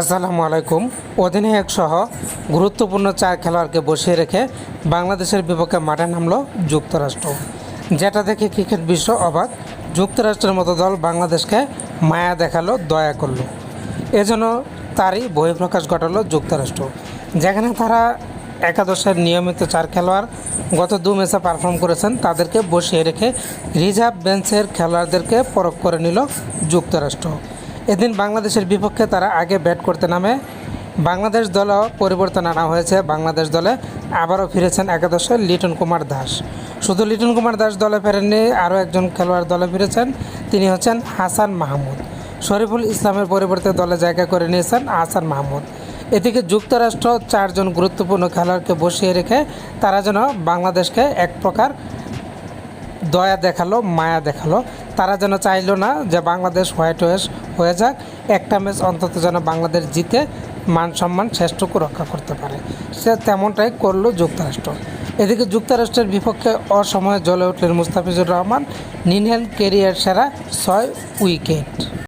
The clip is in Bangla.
আসসালামু আলাইকুম। অধিনায়ক সহ গুরুত্বপূর্ণ চার খেলোয়াড়কে বসিয়ে রেখে বাংলাদেশের বিপক্ষে মাঠে নামলো যুক্তরাষ্ট্র। যেটা দেখে ক্রিকেট বিশ্ব অবাক, যুক্তরাষ্ট্রের মতো দল বাংলাদেশকে মায়া দেখাল, দয়া করল। এজন্য তারই বহিঃপ্রকাশ ঘটালো যুক্তরাষ্ট্র। যেখানে তারা একাদশের নিয়মিত চার খেলোয়াড় গত দু ম্যাচে পারফর্ম করেছেন, তাদেরকে বসিয়ে রেখে রিজার্ভ বেঞ্চের খেলোয়াড়দেরকে পরখ করে নিল যুক্তরাষ্ট্র। এদিন বাংলাদেশের বিপক্ষে তারা আগে ব্যাট করতে নামে। বাংলাদেশ দলেও পরিবর্তন আনা হয়েছে। বাংলাদেশ দলে আবারও ফিরেছেন একাদশে লিটন কুমার দাস। শুধু লিটন কুমার দাস দলে ফেরেননি, আরও একজন খেলোয়াড় দলে ফিরেছেন। তিনি হচ্ছেন হাসান মাহমুদ। শরীফুল ইসলামের পরিবর্তে দলে জায়গা করে নিয়েছেন হাসান মাহমুদ। এদিকে যুক্তরাষ্ট্র চারজন গুরুত্বপূর্ণ খেলোয়াড়কে বসিয়ে রেখে তারা যেন বাংলাদেশকে এক প্রকার দয়া দেখাল, মায়া দেখাল। তারা যেন চাইলো না যে বাংলাদেশ হোয়াইট ওয়েস হয়ে যাক। একটা ম্যাচ অন্তত যেন বাংলাদেশ জিতে মান সম্মান শ্রেষ্ঠকে রক্ষা করতে পারে। সে তেমনটাই করল যুক্তরাষ্ট্র। এদিকে যুক্তরাষ্ট্রের বিপক্ষে অসময়ে জ্বলে উঠলেন মুস্তাফিজুর রহমান। নিনেন কেরিয়ার সেরা ছয় উইকেট।